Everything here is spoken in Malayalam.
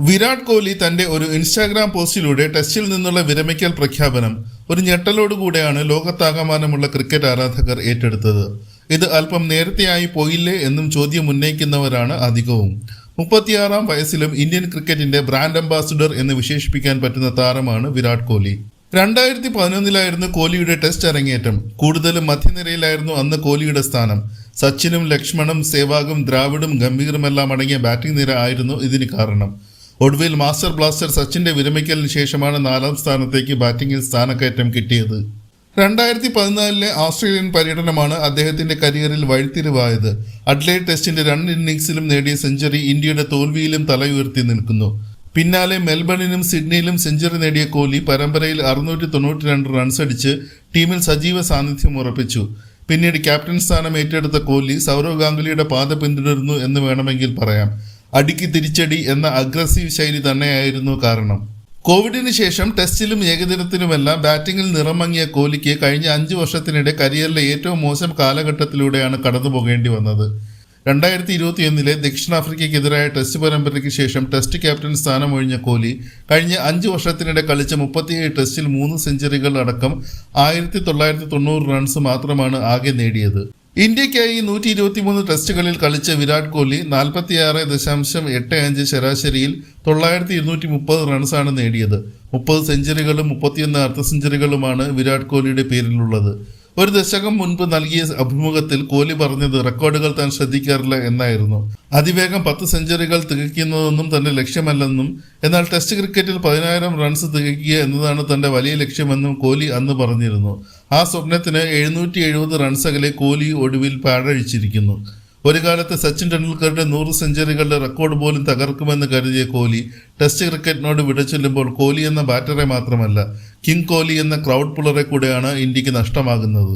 വിരാട് കോഹ്ലി തന്റെ ഒരു ഇൻസ്റ്റാഗ്രാം പോസ്റ്റിലൂടെ ടെസ്റ്റിൽ നിന്നുള്ള വിരമിക്കൽ പ്രഖ്യാപനം ഒരു ഞെട്ടലോടുകൂടെയാണ് ലോകത്താകമാനമുള്ള ക്രിക്കറ്റ് ആരാധകർ ഏറ്റെടുത്തത്. ഇത് അല്പം നേരത്തെയായി പോയില്ലേ എന്നും ചോദ്യം ഉന്നയിക്കുന്നവരാണ് അധികവും. മുപ്പത്തിയാറാം വയസ്സിലും ഇന്ത്യൻ ക്രിക്കറ്റിന്റെ ബ്രാൻഡ് അംബാസിഡർ എന്ന് വിശേഷിപ്പിക്കാൻ പറ്റുന്ന താരമാണ് വിരാട് കോഹ്ലി. രണ്ടായിരത്തി പതിനൊന്നിലായിരുന്നു കോഹ്ലിയുടെ ടെസ്റ്റ് അരങ്ങേറ്റം. കൂടുതലും മധ്യനിരയിലായിരുന്നു അന്ന് കോഹ്ലിയുടെ സ്ഥാനം. സച്ചിനും ലക്ഷ്മണും സേവാഗും ദ്രാവിഡും ഗംഭീറുമെല്ലാം അടങ്ങിയ ബാറ്റിംഗ് നിര ആയിരുന്നു ഇതിന് കാരണം. ഒടുവിൽ മാസ്റ്റർ ബ്ലാസ്റ്റർ സച്ചിന്റെ വിരമിക്കലിന് ശേഷമാണ് നാലാം സ്ഥാനത്തേക്ക് ബാറ്റിംഗിൽ സ്ഥാനക്കയറ്റം കിട്ടിയത്. രണ്ടായിരത്തി പതിനാലിലെ ഓസ്ട്രേലിയൻ പര്യടനമാണ് അദ്ദേഹത്തിന്റെ കരിയറിൽ വഴിത്തിരിവായത്. അഡ്ലൈഡ് ടെസ്റ്റിന്റെ രണ്ട് ഇന്നിംഗ്സിലും നേടിയ സെഞ്ചുറി ഇന്ത്യയുടെ തോൽവിയിലും തലയുയർത്തി നിൽക്കുന്നു. പിന്നാലെ മെൽബണിലും സിഡ്നിയിലും സെഞ്ചുറി നേടിയ കോഹ്ലി പരമ്പരയിൽ അറുന്നൂറ്റി തൊണ്ണൂറ്റി രണ്ട് റൺസ് അടിച്ച് ടീമിൽ സജീവ സാന്നിധ്യം ഉറപ്പിച്ചു. പിന്നീട് ക്യാപ്റ്റൻ സ്ഥാനം ഏറ്റെടുത്ത കോഹ്ലി സൗരവ് ഗാംഗുലിയുടെ പാത പിന്തുടരുന്നു എന്ന് വേണമെങ്കിൽ പറയാം. അടിക്ക് തിരിച്ചടി എന്ന അഗ്രസീവ് ശൈലി തന്നെയായിരുന്നു കാരണം. കോവിഡിന് ശേഷം ടെസ്റ്റിലും ഏകദിനത്തിലുമെല്ലാം ബാറ്റിംഗിൽ നിറമങ്ങിയ കോഹ്ലിക്ക് കഴിഞ്ഞ അഞ്ച് വർഷത്തിനിടെ കരിയറിലെ ഏറ്റവും മോശം കാലഘട്ടത്തിലൂടെയാണ് കടന്നു പോകേണ്ടി വന്നത്. രണ്ടായിരത്തി ഇരുപത്തിയൊന്നിലെ ദക്ഷിണാഫ്രിക്കയ്ക്കെതിരായ ടെസ്റ്റ് പരമ്പരയ്ക്ക് ശേഷം ടെസ്റ്റ് ക്യാപ്റ്റൻ സ്ഥാനം ഒഴിഞ്ഞ കോഹ്ലി കഴിഞ്ഞ അഞ്ച് വർഷത്തിനിടെ കളിച്ച മുപ്പത്തിയേഴ് ടെസ്റ്റിൽ മൂന്ന് സെഞ്ചുറികൾ അടക്കം ആയിരത്തി തൊള്ളായിരത്തി തൊണ്ണൂറ് റൺസ് മാത്രമാണ് ആകെ നേടിയത്. ഇന്ത്യയ്ക്കായി നൂറ്റി ഇരുപത്തിമൂന്ന് ടെസ്റ്റുകളിൽ കളിച്ച വിരാട് കോഹ്ലി നാൽപ്പത്തിയാറ് ദശാംശം എട്ട് അഞ്ച് ശരാശരിയിൽ തൊള്ളായിരത്തി ഇരുന്നൂറ്റി മുപ്പത് റൺസാണ് നേടിയത്. മുപ്പത് സെഞ്ചുറികളും മുപ്പത്തിയൊന്ന് അർദ്ധ സെഞ്ചുറികളുമാണ് വിരാട് കോഹ്ലിയുടെ പേരിലുള്ളത്. ഒരു ദശകം മുൻപ് നൽകിയ അഭിമുഖത്തിൽ കോഹ്ലി പറഞ്ഞത് റെക്കോർഡുകൾ താൻ ശ്രദ്ധിക്കാറില്ല എന്നായിരുന്നു. അതിവേഗം പത്ത് സെഞ്ചുറികൾ തികയ്ക്കുന്നതൊന്നും തന്റെ ലക്ഷ്യമല്ലെന്നും എന്നാൽ ടെസ്റ്റ് ക്രിക്കറ്റിൽ പതിനായിരം റൺസ് തികയ്ക്കുക എന്നതാണ് തന്റെ വലിയ ലക്ഷ്യമെന്നും കോഹ്ലി അന്ന് പറഞ്ഞിരുന്നു. ആ സ്വപ്നത്തിന് എഴുന്നൂറ്റി എഴുപത് റൺസ് അകലെ കോഹ്ലി ഒടുവിൽ പാഴഴിച്ചിരിക്കുന്നു. ഒരു കാലത്ത് സച്ചിൻ ടെണ്ടുൽക്കറുടെ നൂറ് സെഞ്ചുറികളുടെ റെക്കോർഡ് പോലും തകർക്കുമെന്ന് കരുതിയ കോഹ്ലി ടെസ്റ്റ് ക്രിക്കറ്റിനോട് വിടച്ചൊല്ലുമ്പോൾ കോഹ്ലി എന്ന ബാറ്ററെ മാത്രമല്ല കിങ് കോഹ്ലി എന്ന ക്രൗഡ് പുളറെ കൂടെയാണ് ഇന്ത്യയ്ക്ക് നഷ്ടമാകുന്നത്.